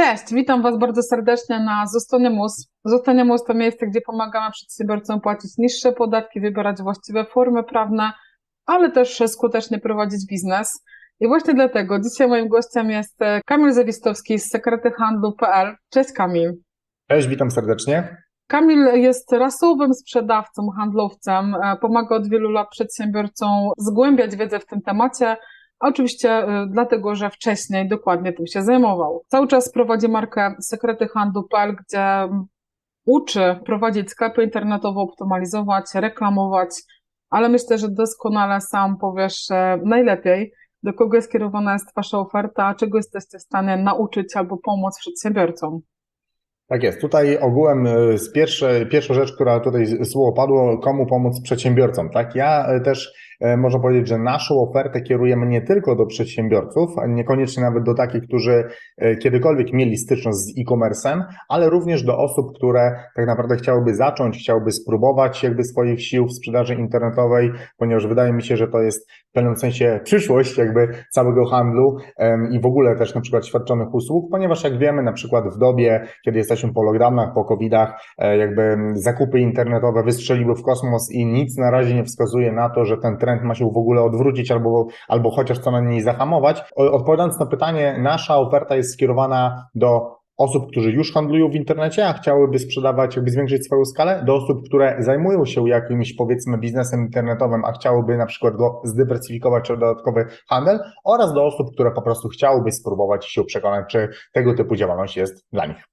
Cześć, witam Was bardzo serdecznie na Zostaniemus. Zostaniemus to miejsce, gdzie pomagamy przedsiębiorcom płacić niższe podatki, wybierać właściwe formy prawne, ale też skutecznie prowadzić biznes. I właśnie dlatego dzisiaj moim gościem jest e, Kamil Zawistowski z sekretyhandlu.pl. Cześć Kamil. Cześć, witam serdecznie. Kamil jest rasowym sprzedawcą, handlowcem, e, pomaga od wielu lat przedsiębiorcom zgłębiać wiedzę w tym temacie, Oczywiście y, dlatego, że wcześniej dokładnie tym się zajmował. Cały czas prowadzi markę Sekrety Handlu.pl, gdzie uczy prowadzić sklepy internetowe, optymalizować, reklamować, ale myślę, że doskonale sam powiesz najlepiej, do kogo jest kierowana jest Wasza oferta, czego jesteście w stanie nauczyć albo pomóc przedsiębiorcom. Tak jest. Tutaj ogółem y, z pierwsze, pierwsza rzecz, która tutaj słowo padło, komu pomóc przedsiębiorcom. Tak, ja też E, można powiedzieć, że naszą ofertę kierujemy nie tylko do przedsiębiorców, a niekoniecznie nawet do takich, którzy e, kiedykolwiek mieli styczność z e-commerce'em, ale również do osób, które tak naprawdę chciałyby zacząć, chciałyby spróbować jakby swoich sił w sprzedaży internetowej, ponieważ wydaje mi się, że to jest w pewnym sensie przyszłość jakby całego handlu i w ogóle też na przykład świadczonych usług, ponieważ jak wiemy, na przykład w dobie, kiedy jesteśmy po lockdownach, po covidach, e, jakby zakupy internetowe wystrzeliły w kosmos i nic na razie nie wskazuje na to, że ten trend trend ma się w ogóle odwrócić albo, albo chociaż co najmniej zahamować. Odpowiadając na pytanie, nasza oferta jest skierowana do osób, którzy już handlują w internecie, a chciałyby sprzedawać, jakby zwiększyć swoją skalę, do osób, które zajmują się jakimś powiedzmy biznesem internetowym, a chciałyby na przykład go zdywersyfikować czy dodatkowy handel oraz do osób, które po prostu chciałyby spróbować się przekonać, czy tego typu działalność jest dla nich.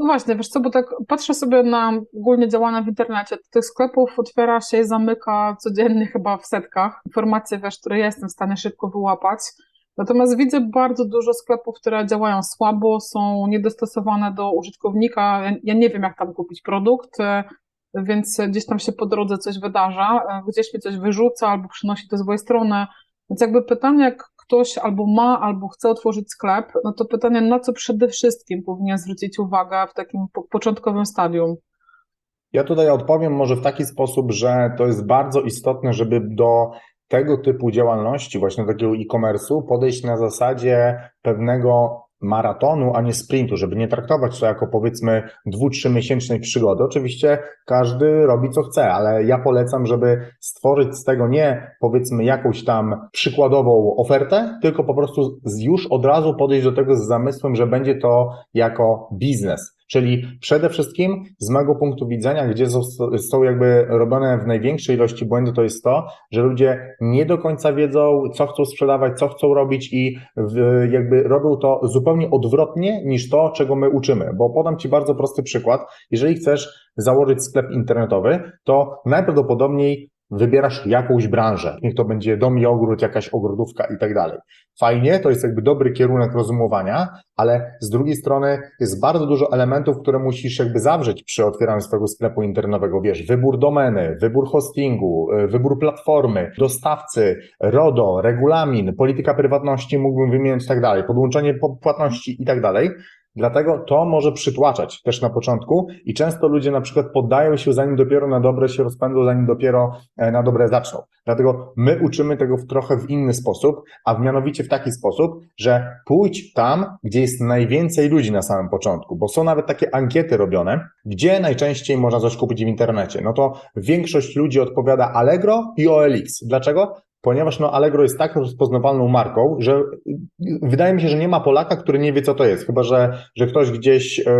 No właśnie, wiesz co, bo tak patrzę sobie na ogólnie działania w internecie, tych sklepów otwiera się i zamyka codziennie chyba w setkach. Informacje, wiesz, które jestem w stanie szybko wyłapać. Natomiast widzę bardzo dużo sklepów, które działają słabo, są niedostosowane do użytkownika. Ja nie wiem, jak tam kupić produkt, więc gdzieś tam się po drodze coś wydarza, gdzieś mi coś wyrzuca albo przynosi to z złej strony. Więc jakby pytanie, ktoś albo ma, albo chce otworzyć sklep, no to pytanie, na co przede wszystkim powinien zwrócić uwagę w takim początkowym stadium? Ja tutaj odpowiem może w taki sposób, że to jest bardzo istotne, żeby do tego typu działalności, właśnie takiego e-commerce'u, podejść na zasadzie pewnego maratonu, a nie sprintu, żeby nie traktować to jako powiedzmy dwu, trzy miesięcznej przygody. Oczywiście każdy robi co chce, ale ja polecam, żeby stworzyć z tego nie powiedzmy jakąś tam przykładową ofertę, tylko po prostu już od razu podejść do tego z zamysłem, że będzie to jako biznes. Czyli przede wszystkim z mojego punktu widzenia, gdzie są jakby robione w największej ilości błędy, to jest to, że ludzie nie do końca wiedzą, co chcą sprzedawać, co chcą robić i jakby robią to zupełnie odwrotnie niż to, czego my uczymy. Bo podam Ci bardzo prosty przykład. Jeżeli chcesz założyć sklep internetowy, to najprawdopodobniej wybierasz jakąś branżę. Niech to będzie dom i ogród, jakaś ogrodówka i tak dalej. Fajnie, to jest jakby dobry kierunek rozumowania, ale z drugiej strony jest bardzo dużo elementów, które musisz jakby zawrzeć przy otwieraniu swojego sklepu internetowego. Wiesz, wybór domeny, wybór hostingu, y, wybór platformy, dostawcy, RODO, regulamin, polityka prywatności, mógłbym wymienić i tak dalej, podłączenie płatności i tak dalej. Dlatego to może przytłaczać też na początku i często ludzie na przykład poddają się zanim dopiero na dobre się rozpędzą, zanim dopiero e, na dobre zaczną. Dlatego my uczymy tego w trochę w inny sposób, a w mianowicie w taki sposób, że pójdź tam, gdzie jest najwięcej ludzi na samym początku, bo są nawet takie ankiety robione, gdzie najczęściej można coś kupić w internecie. No to większość ludzi odpowiada Allegro i OLX. Dlaczego? Ponieważ no Allegro jest tak rozpoznawalną marką, że wydaje mi się, że nie ma Polaka, który nie wie, co to jest. Chyba, że, że ktoś gdzieś e,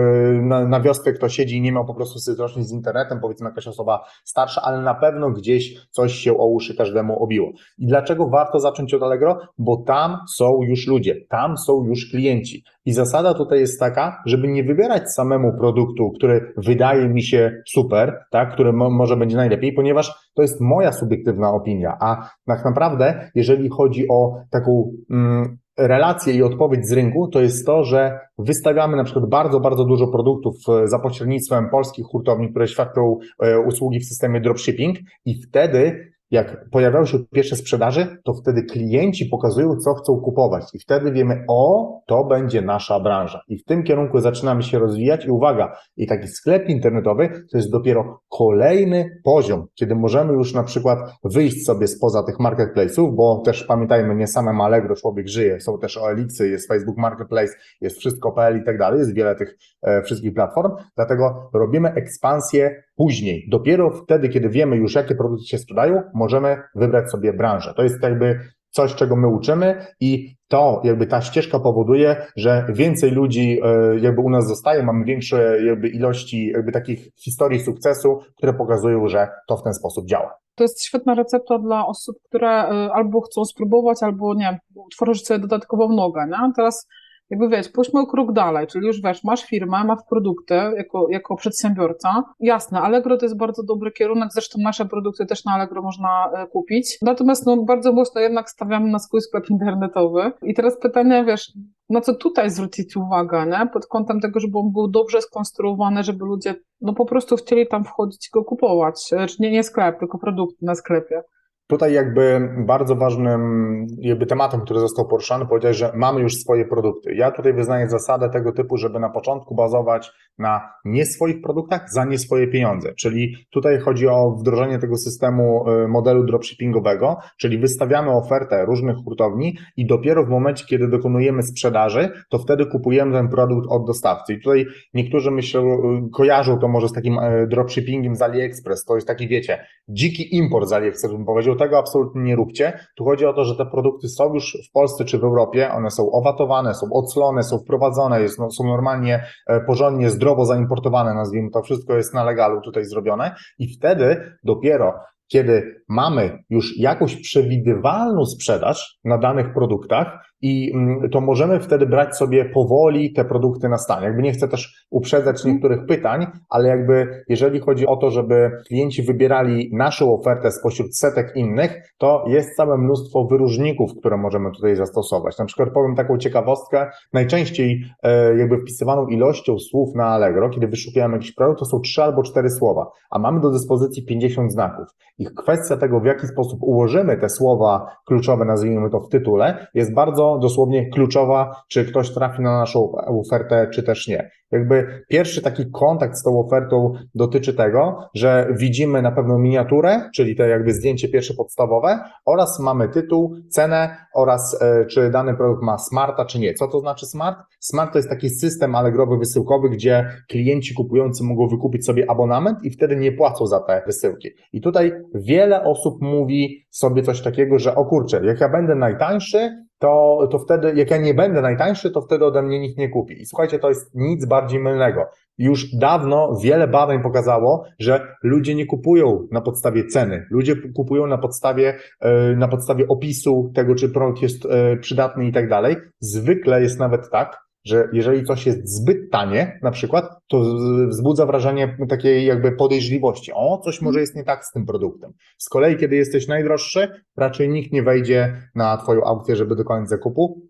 na, na wiosce, kto siedzi i nie miał po prostu styczności z internetem, powiedzmy jakaś osoba starsza, ale na pewno gdzieś coś się o uszy każdemu obiło. I dlaczego warto zacząć od Allegro? Bo tam są już ludzie, tam są już klienci. I zasada tutaj jest taka, żeby nie wybierać samemu produktu, który wydaje mi się super, tak, który mo może będzie najlepiej, ponieważ to jest moja subiektywna opinia, a tak naprawdę, jeżeli chodzi o taką mm, relację i odpowiedź z rynku, to jest to, że wystawiamy na przykład bardzo, bardzo dużo produktów e, za pośrednictwem polskich hurtowni, które świadczą e, usługi w systemie dropshipping i wtedy jak pojawiały się pierwsze sprzedaży, to wtedy klienci pokazują, co chcą kupować. I wtedy wiemy, o, to będzie nasza branża. I w tym kierunku zaczynamy się rozwijać. I uwaga, i taki sklep internetowy to jest dopiero kolejny poziom, kiedy możemy już na przykład wyjść sobie spoza tych marketplace'ów, bo też pamiętajmy, nie samym Allegro człowiek żyje, są też OLX-y, jest Facebook Marketplace, jest wszystko.pl i tak dalej, jest wiele tych e, wszystkich platform, dlatego robimy ekspansję później. Dopiero wtedy, kiedy wiemy już, jakie produkty się sprzedają, możemy wybrać sobie branżę. To jest jakby coś, czego my uczymy i to jakby ta ścieżka powoduje, że więcej ludzi e, jakby u nas zostaje, mamy większe jakby ilości jakby takich historii sukcesu, które pokazują, że to w ten sposób działa. To jest świetna recepta dla osób, które e, albo chcą spróbować, albo nie, utworzyć sobie dodatkową nogę, nie? Teraz jakby wiesz, pójdźmy o krok dalej, czyli już wiesz, masz firmę, masz produkty jako, jako przedsiębiorca. Jasne, Allegro to jest bardzo dobry kierunek, zresztą nasze produkty też na Allegro można e, kupić. Natomiast no, bardzo mocno jednak stawiamy na swój sklep internetowy. I teraz pytanie, wiesz, na co tutaj zwrócić uwagę, nie? pod kątem tego, żeby on był dobrze skonstruowany, żeby ludzie no po prostu chcieli tam wchodzić i go kupować. Czy nie, nie sklep, tylko produkty na sklepie. Tutaj jakby bardzo ważnym jakby tematem, który został poruszany, powiedziałeś, że mamy już swoje produkty. Ja tutaj wyznaję zasadę tego typu, żeby na początku bazować na nie swoich produktach za nie swoje pieniądze. Czyli tutaj chodzi o wdrożenie tego systemu y, modelu dropshippingowego, czyli wystawiamy ofertę różnych hurtowni i dopiero w momencie, kiedy dokonujemy sprzedaży, to wtedy kupujemy ten produkt od dostawcy. I tutaj niektórzy myślą, y, kojarzą to może z takim y, dropshippingiem z AliExpress. To jest taki, wiecie, dziki import z AliExpress, bym powiedział tego absolutnie nie róbcie. Tu chodzi o to, że te produkty są już w Polsce czy w Europie, one są owatowane, są oclone, są wprowadzone, no, są normalnie e, porządnie, zdrowo zaimportowane, nazwijmy to, wszystko jest na legalu tutaj zrobione i wtedy dopiero kiedy mamy już jakąś przewidywalną sprzedaż na danych produktach, i mm, to możemy wtedy brać sobie powoli te produkty na stan. Jakby nie chcę też uprzedzać mhm. niektórych pytań, ale jakby jeżeli chodzi o to, żeby klienci wybierali naszą ofertę spośród setek innych, to jest całe mnóstwo wyróżników, które możemy tutaj zastosować. Na przykład powiem taką ciekawostkę, najczęściej e, jakby wpisywaną ilością słów na Allegro, kiedy wyszukujemy jakiś produkt, to są trzy albo cztery słowa, a mamy do dyspozycji 50 znaków. I kwestia tego, w jaki sposób ułożymy te słowa kluczowe, nazwijmy to w tytule, jest bardzo dosłownie kluczowa, czy ktoś trafi na naszą ofertę, czy też nie. Jakby pierwszy taki kontakt z tą ofertą dotyczy tego, że widzimy na pewno miniaturę, czyli te jakby zdjęcie pierwsze podstawowe oraz mamy tytuł, cenę oraz e, czy dany produkt ma smarta, czy nie. Co to znaczy smart? Smart to jest taki system allegrowy wysyłkowy, gdzie klienci kupujący mogą wykupić sobie abonament i wtedy nie płacą za te wysyłki. I tutaj wiele osób mówi sobie coś takiego, że o kurczę, jak ja będę najtańszy, to, to wtedy, jak ja nie będę najtańszy, to wtedy ode mnie nikt nie kupi. I słuchajcie, to jest nic bardziej mylnego. Już dawno wiele badań pokazało, że ludzie nie kupują na podstawie ceny. Ludzie kupują na podstawie, e, na podstawie opisu tego, czy produkt jest e, przydatny i tak dalej. Zwykle jest nawet tak, że jeżeli coś jest zbyt tanie, na przykład, to wzbudza wrażenie takiej jakby podejrzliwości. O, coś może jest nie tak z tym produktem. Z kolei, kiedy jesteś najdroższy, raczej nikt nie wejdzie na Twoją aukcję, żeby dokonać zakupu,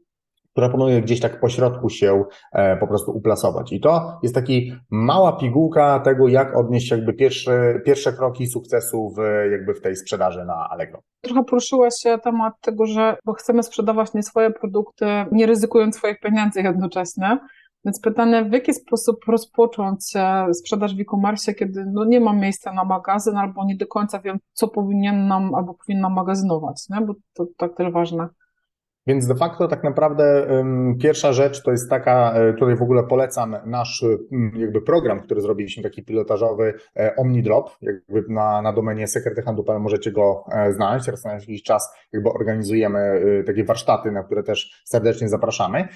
proponuję gdzieś tak po środku się e, po prostu uplasować. I to jest taki mała pigułka tego, jak odnieść jakby pierwsze, pierwsze kroki sukcesu w, jakby w tej sprzedaży na Allegro. Trochę poruszyłeś się temat tego, że bo chcemy sprzedawać nie swoje produkty, nie ryzykując swoich pieniędzy jednocześnie. Więc pytanie, w jaki sposób rozpocząć sprzedaż w e-commerce, kiedy no nie mam miejsca na magazyn albo nie do końca wiem, co powinienem albo powinnam magazynować, nie? bo to tak też ważne. Więc de facto tak naprawdę pierwsza rzecz to jest taka, e, tutaj w ogóle polecam nasz jakby program, który zrobiliśmy taki pilotażowy e, OmniDrop, jakby na, na domenie sekretyhandlu.pl możecie go e, znaleźć, raz na jakiś czas jakby organizujemy takie warsztaty, na które też serdecznie zapraszamy.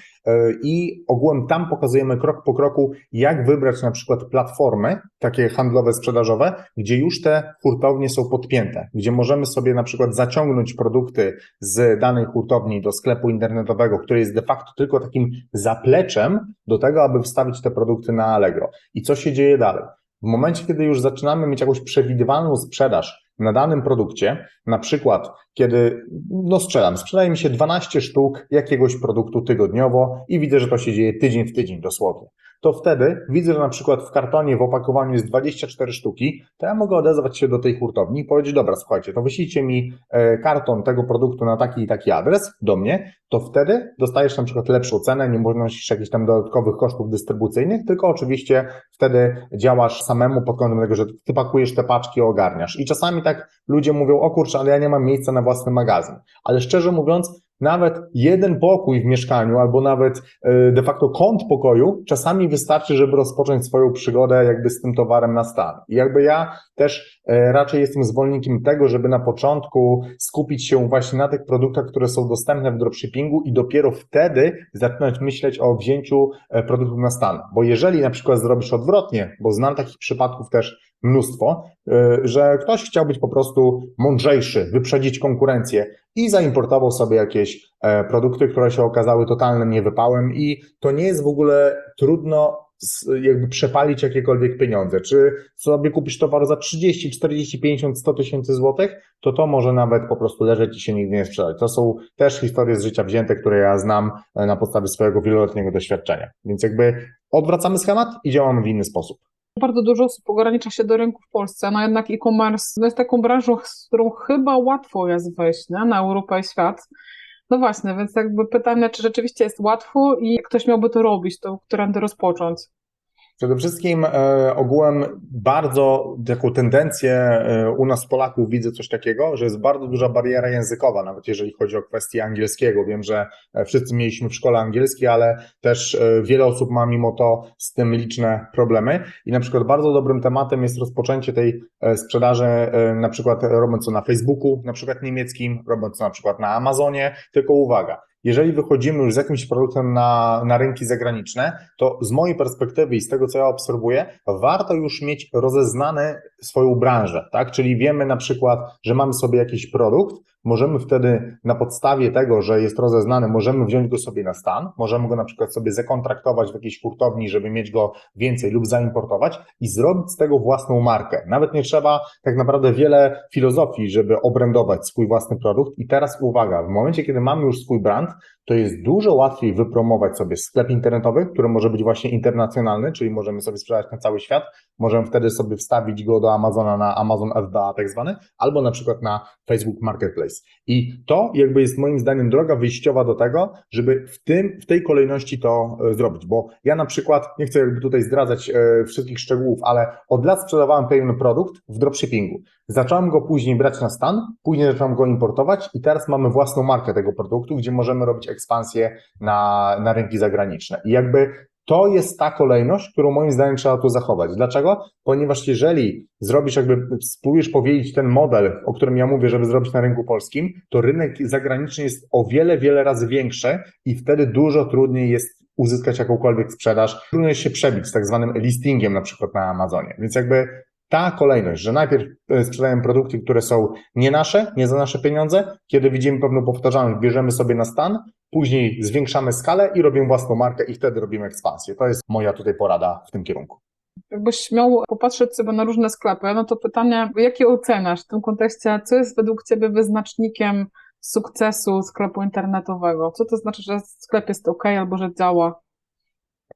I ogółem tam pokazujemy krok po kroku, jak wybrać na przykład platformy takie handlowe, sprzedażowe, gdzie już te hurtownie są podpięte, gdzie możemy sobie na przykład zaciągnąć produkty z danej hurtowni do sklepu internetowego, który jest de facto tylko takim zapleczem do tego, aby wstawić te produkty na Allegro. I co się dzieje dalej? W momencie, kiedy już zaczynamy mieć jakąś przewidywalną sprzedaż na danym produkcie, na przykład kiedy, no strzelam, sprzedaje mi się 12 sztuk jakiegoś produktu tygodniowo i widzę, że to się dzieje tydzień w tydzień dosłownie. To wtedy widzę, że na przykład w kartonie w opakowaniu jest 24 sztuki, to ja mogę odezwać się do tej hurtowni i powiedzieć, dobra, słuchajcie, to wyślijcie mi e, karton tego produktu na taki i taki adres do mnie, to wtedy dostajesz na przykład lepszą cenę, nie musisz jakichś tam dodatkowych kosztów dystrybucyjnych, tylko oczywiście wtedy działasz samemu pod kątem tego, że ty pakujesz te paczki, ogarniasz. I czasami tak ludzie mówią, o kurczę, ale ja nie mam miejsca na własny magazyn. Ale szczerze mówiąc, nawet jeden pokój w mieszkaniu, albo nawet e, de facto kąt pokoju, czasami wystarczy, żeby rozpocząć swoją przygodę jakby z tym towarem na stan. I jakby ja też e, raczej jestem zwolennikiem tego, żeby na początku skupić się właśnie na tych produktach, które są dostępne w dropshippingu i dopiero wtedy zaczynać myśleć o wzięciu e, produktów na stan. Bo jeżeli na przykład zrobisz odwrotnie, bo znam takich przypadków też mnóstwo, że ktoś chciał być po prostu mądrzejszy, wyprzedzić konkurencję, i zaimportował sobie jakieś e, produkty, które się okazały totalnym niewypałem i to nie jest w ogóle trudno jakby przepalić jakiekolwiek pieniądze. Czy sobie kupisz towar za 30, 40, 50, 100 tysięcy złotych, to to może nawet po prostu leżeć i się nigdy nie sprzedać. To są też historie z życia wzięte, które ja znam e, na podstawie swojego wieloletniego doświadczenia. Więc jakby odwracamy schemat i działamy w inny sposób. Bardzo dużo osób ogranicza się do rynku w Polsce, no jednak e-commerce no jest taką branżą, z którą chyba łatwo jest wejść nie? na Europę i świat. No właśnie, więc jakby pytanie, czy rzeczywiście jest łatwo i ktoś miałby to robić, to którędy rozpocząć? Przede wszystkim e, ogółem bardzo taką tendencję e, u nas Polaków widzę coś takiego, że jest bardzo duża bariera językowa, nawet jeżeli chodzi o kwestię angielskiego. Wiem, że e, wszyscy mieliśmy w szkole angielski, ale też e, wiele osób ma mimo to z tym liczne problemy. I na przykład bardzo dobrym tematem jest rozpoczęcie tej e, sprzedaży, e, na przykład robiąc to na Facebooku, na przykład niemieckim, robiąc to na przykład na Amazonie, tylko uwaga, jeżeli wychodzimy już z jakimś produktem na, na rynki zagraniczne, to z mojej perspektywy i z tego, co ja obserwuję, warto już mieć rozeznane swoją branżę, tak? Czyli wiemy na przykład, że mamy sobie jakiś produkt, możemy wtedy na podstawie tego, że jest rozeznany, możemy wziąć go sobie na stan, możemy go na przykład sobie zakontraktować w jakiejś hurtowni, żeby mieć go więcej lub zaimportować i zrobić z tego własną markę. Nawet nie trzeba tak naprawdę wiele filozofii, żeby obrędować swój własny produkt. I teraz uwaga, w momencie, kiedy mamy już swój brand, to jest dużo łatwiej wypromować sobie sklep internetowy, który może być właśnie internacjonalny, czyli możemy sobie sprzedać na cały świat, możemy wtedy sobie wstawić go do Amazona na Amazon FBA tak zwany, albo na przykład na Facebook Marketplace. I to jakby jest moim zdaniem droga wyjściowa do tego, żeby w tym, w tej kolejności to e, zrobić, bo ja na przykład, nie chcę jakby tutaj zdradzać e, wszystkich szczegółów, ale od lat sprzedawałem pewien produkt w dropshippingu. Zacząłem go później brać na stan, później zacząłem go importować i teraz mamy własną markę tego produktu, gdzie możemy robić ekspansję na, na rynki zagraniczne. I jakby to jest ta kolejność, którą moim zdaniem trzeba tu zachować. Dlaczego? Ponieważ jeżeli zrobisz jakby, spróbujesz powiedzieć ten model, o którym ja mówię, żeby zrobić na rynku polskim, to rynek zagraniczny jest o wiele, wiele razy większy i wtedy dużo trudniej jest uzyskać jakąkolwiek sprzedaż. Trudno jest się przebić z tak zwanym listingiem na przykład na Amazonie. Więc jakby ta kolejność, że najpierw e, sprzedajemy produkty, które są nie nasze, nie za nasze pieniądze, kiedy widzimy pewną powtarzalność, bierzemy sobie na stan, później zwiększamy skalę i robimy własną markę i wtedy robimy ekspansję. To jest moja tutaj porada w tym kierunku. Jakbyś miał popatrzeć sobie na różne sklepy, no to pytanie, jakie oceniasz w tym kontekście, co jest według Ciebie wyznacznikiem sukcesu sklepu internetowego? Co to znaczy, że sklep jest ok albo że działa?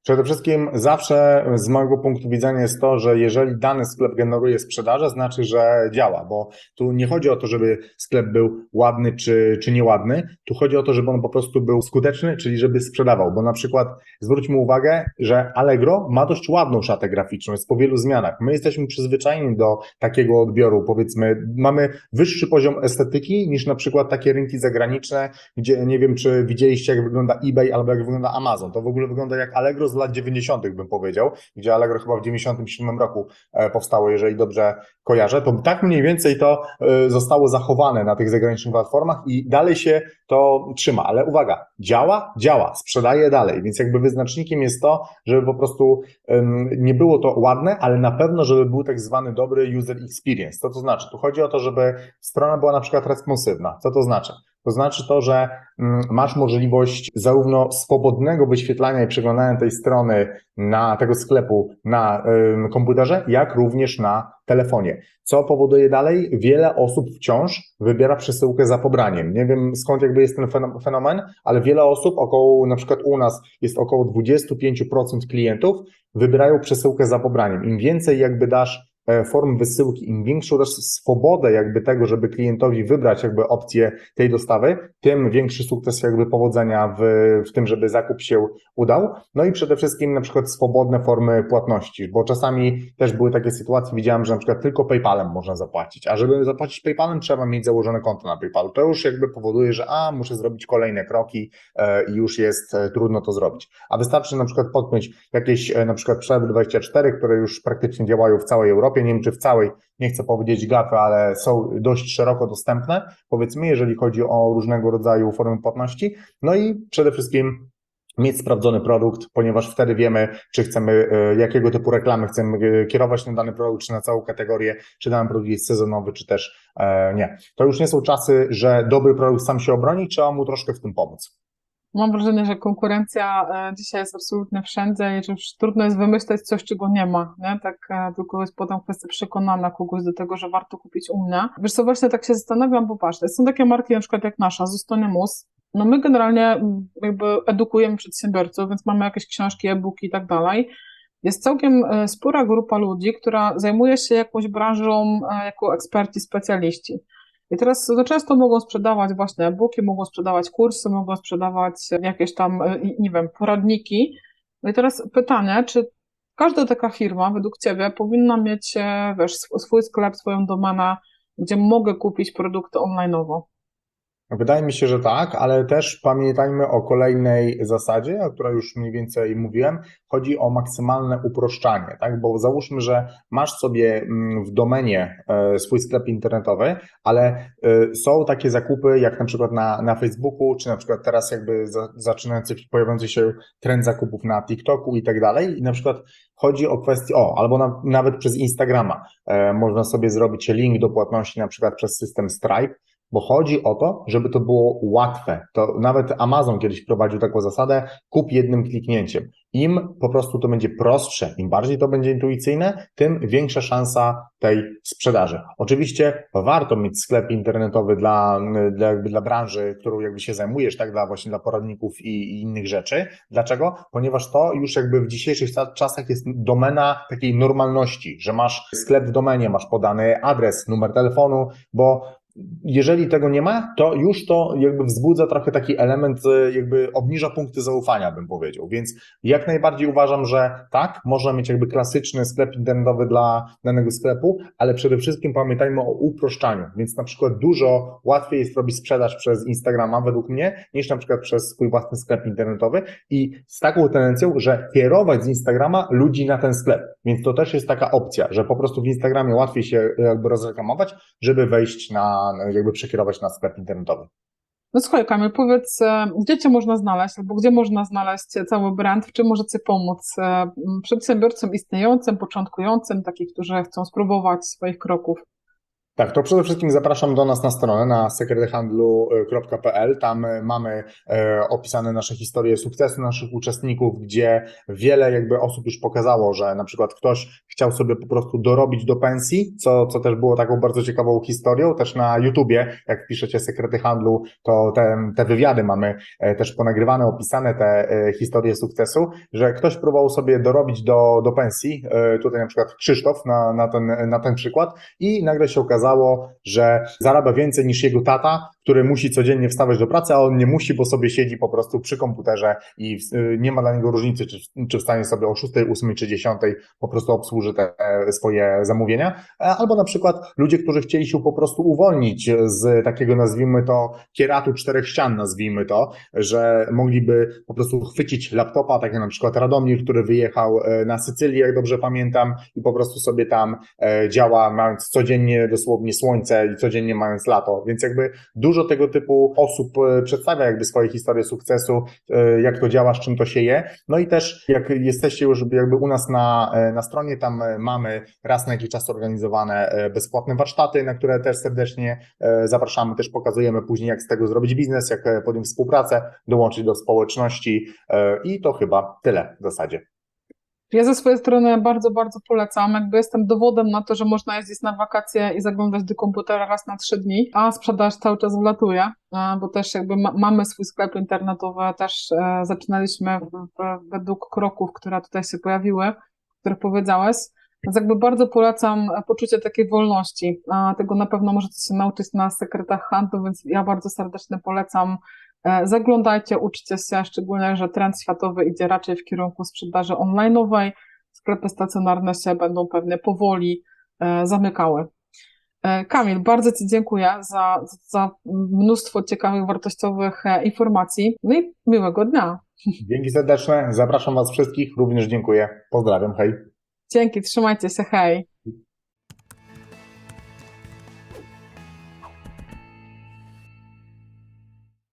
Przede wszystkim zawsze z mojego punktu widzenia jest to, że jeżeli dany sklep generuje sprzedaże, znaczy, że działa, bo tu nie chodzi o to, żeby sklep był ładny czy, czy nieładny, tu chodzi o to, żeby on po prostu był skuteczny, czyli żeby sprzedawał, bo na przykład zwróćmy uwagę, że Allegro ma dość ładną szatę graficzną, jest po wielu zmianach. My jesteśmy przyzwyczajeni do takiego odbioru, powiedzmy, mamy wyższy poziom estetyki niż na przykład takie rynki zagraniczne, gdzie nie wiem, czy widzieliście, jak wygląda eBay albo jak wygląda Amazon. To w ogóle wygląda jak Allegro z lat 90., bym powiedział, gdzie Allegro chyba w 97 roku e, powstało, jeżeli dobrze kojarzę, to tak mniej więcej to e, zostało zachowane na tych zagranicznych platformach i dalej się to trzyma. Ale uwaga, działa? Działa, sprzedaje dalej, więc jakby wyznacznikiem jest to, żeby po prostu nie było to ładne, ale na pewno, żeby był tak zwany dobry user experience. Co to znaczy? Tu chodzi o to, żeby strona była na przykład responsywna. Co to znaczy? To znaczy to, że mm, masz możliwość zarówno swobodnego wyświetlania i przeglądania tej strony na tego sklepu na komputerze, jak również na telefonie. Co powoduje dalej? Wiele osób wciąż wybiera przesyłkę za pobraniem. Nie wiem skąd jakby jest ten fenomen, ale wiele osób, około na przykład u nas jest około 25% klientów, wybierają przesyłkę za pobraniem. Im więcej jakby dasz form wysyłki, im większą dasz swobodę jakby tego, żeby klientowi wybrać jakby opcję tej dostawy, tym większy sukces jakby powodzenia w, w tym, żeby zakup się udał. No i przede wszystkim na przykład swobodne formy płatności, bo czasami też były takie sytuacje, widziałem, że na przykład tylko PayPalem można zapłacić, a żeby zapłacić PayPalem trzeba mieć założone konto na PayPalu. To już jakby powoduje, że a, muszę zrobić kolejne kroki e, i już jest e, trudno to zrobić. A wystarczy na przykład podpiąć jakieś na przykład przelewy 24, które już praktycznie działają w całej Europie, Europie, nie wiem czy w całej, nie chcę powiedzieć gapy, ale są dość szeroko dostępne, powiedzmy, jeżeli chodzi o różnego rodzaju formy płatności. No i przede wszystkim mieć sprawdzony produkt, ponieważ wtedy wiemy, czy chcemy, e, jakiego typu reklamy chcemy e, kierować na dany produkt, czy na całą kategorię, czy dany produkt jest sezonowy, czy też e, nie. To już nie są czasy, że dobry produkt sam się obroni, trzeba mu troszkę w tym pomóc. Mam wrażenie, że konkurencja e, dzisiaj jest absolutnie wszędzie i że już trudno jest wymyśleć coś, czego nie ma, nie? Tak e, tylko jest potem kwestia przekonana kogoś do tego, że warto kupić u mnie. Wiesz co, właśnie tak się zastanawiam, bo patrz, są takie marki na przykład jak nasza, Zostanie Mus. No my generalnie jakby edukujemy przedsiębiorców, więc mamy jakieś książki, e-booki i tak dalej. Jest całkiem e, spora grupa ludzi, która zajmuje się jakąś branżą jako eksperci, specjaliści. I teraz za często mogą sprzedawać właśnie e-booki, mogą sprzedawać kursy, mogą sprzedawać jakieś tam, e, nie wiem, poradniki. No i teraz pytanie, czy każda taka firma według Ciebie powinna mieć, e, wiesz, swój sklep, swoją domenę, gdzie mogę kupić produkty online'owo? Wydaje mi się, że tak, ale też pamiętajmy o kolejnej zasadzie, o której już mniej więcej mówiłem. Chodzi o maksymalne uproszczanie, tak? Bo załóżmy, że masz sobie mm, w domenie e, swój sklep internetowy, ale e, są takie zakupy, jak na przykład na, na Facebooku, czy na przykład teraz jakby zaczynający, pojawiający się trend zakupów na TikToku i tak dalej. I na przykład chodzi o kwestię, o, albo na, nawet przez Instagrama. E, można sobie zrobić link do płatności na przykład przez system Stripe bo chodzi o to, żeby to było łatwe. To nawet Amazon kiedyś wprowadził taką zasadę, kup jednym kliknięciem. Im po prostu to będzie prostsze, im bardziej to będzie intuicyjne, tym większa szansa tej sprzedaży. Oczywiście warto mieć sklep internetowy dla, dla, jakby dla branży, którą jakby się zajmujesz, tak, dla właśnie dla poradników i, i innych rzeczy. Dlaczego? Ponieważ to już jakby w dzisiejszych czasach jest domena takiej normalności, że masz sklep w domenie, masz podany adres, numer telefonu, bo jeżeli tego nie ma, to już to jakby wzbudza trochę taki element, e, jakby obniża punkty zaufania, bym powiedział. Więc jak najbardziej uważam, że tak, można mieć jakby klasyczny sklep internetowy dla danego sklepu, ale przede wszystkim pamiętajmy o uproszczaniu. Więc na przykład dużo łatwiej jest robić sprzedaż przez Instagrama, według mnie, niż na przykład przez swój własny sklep internetowy i z taką tendencją, że kierować z Instagrama ludzi na ten sklep. Więc to też jest taka opcja, że po prostu w Instagramie łatwiej się jakby rozreklamować, żeby wejść na jakby przekierować na sklep internetowy. No słuchaj Kamil, powiedz, e, gdzie Cię można znaleźć, albo gdzie można znaleźć cały brand, w czym możecie pomóc e, przedsiębiorcom istniejącym, początkującym, takich, którzy chcą spróbować swoich kroków? Tak, to przede wszystkim zapraszam do nas na stronę na sekrethandlu.pl. Tam e, mamy e, opisane nasze historie sukcesu naszych uczestników, gdzie wiele jakby osób już pokazało, że na przykład ktoś chciał sobie po prostu dorobić do pensji, co, co też było taką bardzo ciekawą historią. Też na YouTubie, jak piszecie sekrety handlu, to te, te wywiady mamy e, też ponagrywane, opisane te historie sukcesu, że ktoś próbował sobie dorobić do, do pensji, tutaj na przykład Krzysztof na, na, ten, na ten przykład i nagle się okazało, okazało, że zarabia więcej niż jego tata, który musi codziennie wstawać do pracy, a on nie musi, bo sobie siedzi po prostu przy komputerze i y, nie ma dla niego różnicy, czy, czy wstanie sobie o 6, 8 czy 10 po prostu obsłuży te e, swoje zamówienia. E, albo na przykład ludzie, którzy chcieli się po prostu uwolnić z takiego, nazwijmy to, kieratu czterech ścian, nazwijmy to, że mogliby po prostu chwycić laptopa, tak jak na przykład Radomir, który wyjechał e, na Sycylię, jak dobrze pamiętam, i po prostu sobie tam działa, mając codziennie dosłownie dosłownie słońce i codziennie mając lato, więc jakby dużo tego typu osób e, przedstawia jakby swoje historie sukcesu, e, jak to działa, z czym to się je. No i też jak jesteście już jakby u nas na, e, na stronie, tam mamy raz na jakiś czas organizowane bezpłatne warsztaty, na które też serdecznie zapraszamy, też pokazujemy później jak z tego zrobić biznes, jak podjąć współpracę, dołączyć do społeczności i to chyba tyle w zasadzie. Ja ze swojej strony bardzo, bardzo polecam. Jakby jestem dowodem na to, że można jeździć na wakacje i zaglądać do komputera raz na trzy dni, a sprzedaż cały czas wlatuje, e, bo też jakby ma, mamy swój sklep internetowy, też e, zaczynaliśmy w, w, według kroków, które tutaj się pojawiły, o których powiedziałeś. Więc jakby bardzo polecam e, poczucie takiej wolności. A tego na pewno możecie się nauczyć na sekretach handlu, więc ja bardzo serdecznie polecam E, Zaglądajcie, uczcie się, szczególnie, że trend światowy idzie raczej w kierunku sprzedaży online'owej. Sklepy stacjonarne się będą pewnie powoli e, zamykały. E, Kamil, bardzo Ci dziękuję za, za mnóstwo ciekawych, wartościowych informacji. No i miłego dnia. Dzięki serdeczne, zapraszam Was wszystkich, również dziękuję. Pozdrawiam, hej. Dzięki, trzymajcie się, hej.